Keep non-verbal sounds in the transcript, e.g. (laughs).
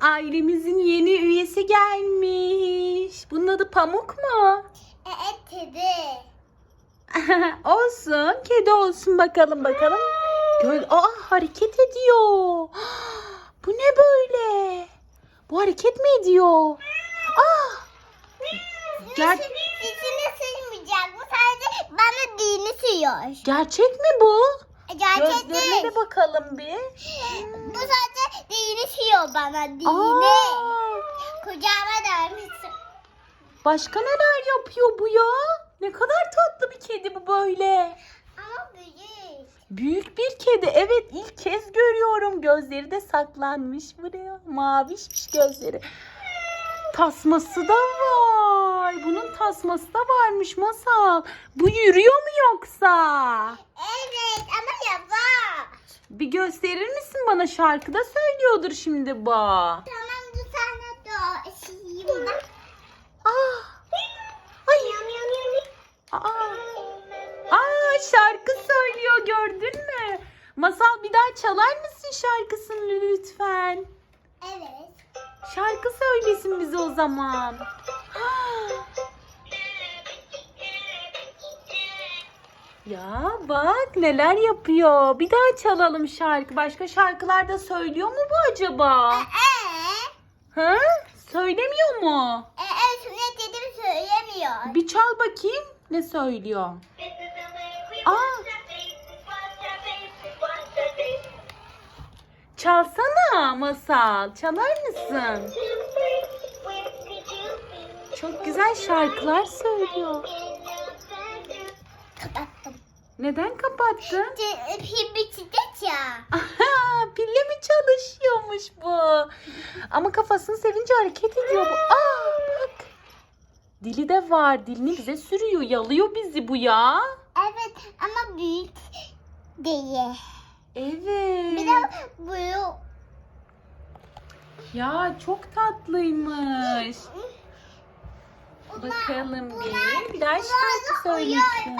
ailemizin yeni üyesi gelmiş. Bunun adı Pamuk mu? Evet kedi. (laughs) olsun. Kedi olsun bakalım bakalım. Göl Aa hareket ediyor. (gasps) Bu ne böyle? Bu hareket mi ediyor? Aa! Ger- Sesini sıymayacak. Bu sadece bana dini sıyıyor. gerçek mi bu? Gerçek Gözlerine değil. de bakalım bir. (gasps) Bu sadece dini sıyıyor bana. Dini. Aa! Kucağıma dönmüşsün. Başka neler yapıyor bu ya? Ne kadar tatlı bir kedi bu böyle. Ama büyük. Büyük bir kedi. Evet ilk kez görüyorum. Gözleri de saklanmış buraya. Mavişmiş gözleri. Tasması da var. Bunun tasması da varmış Masal. Bu yürüyor mu yoksa? Bir gösterir misin bana? Şarkıda söylüyordur şimdi bu. Tamam bu sana da sıyayım da. Ah. Ay. Yam yam yam. Aa. Aa şarkı söylüyor gördün mü? Masal bir daha çalar mısın şarkısını lütfen? Evet. Şarkı söylesin bize o zaman. Ya bak neler yapıyor. Bir daha çalalım şarkı. Başka şarkılar da söylüyor mu bu acaba? Ee, Ha? Söylemiyor mu? e, e, sünnet dedim söylemiyor. Bir çal bakayım. Ne söylüyor? Aa. Çalsana masal. Çalar mısın? Çok güzel şarkılar söylüyor. Neden kapattın? Ce- Pil biçecek ya. (laughs) Aha, pille mi çalışıyormuş bu? Ama kafasını sevince hareket ediyor bu. Aa bak. Dili de var. Dilini bize sürüyor. Yalıyor bizi bu ya. Evet ama büyük değil. Evet. Bir de büyük. Ya çok tatlıymış. Bakalım bir. Bir daha şarkı söylesin.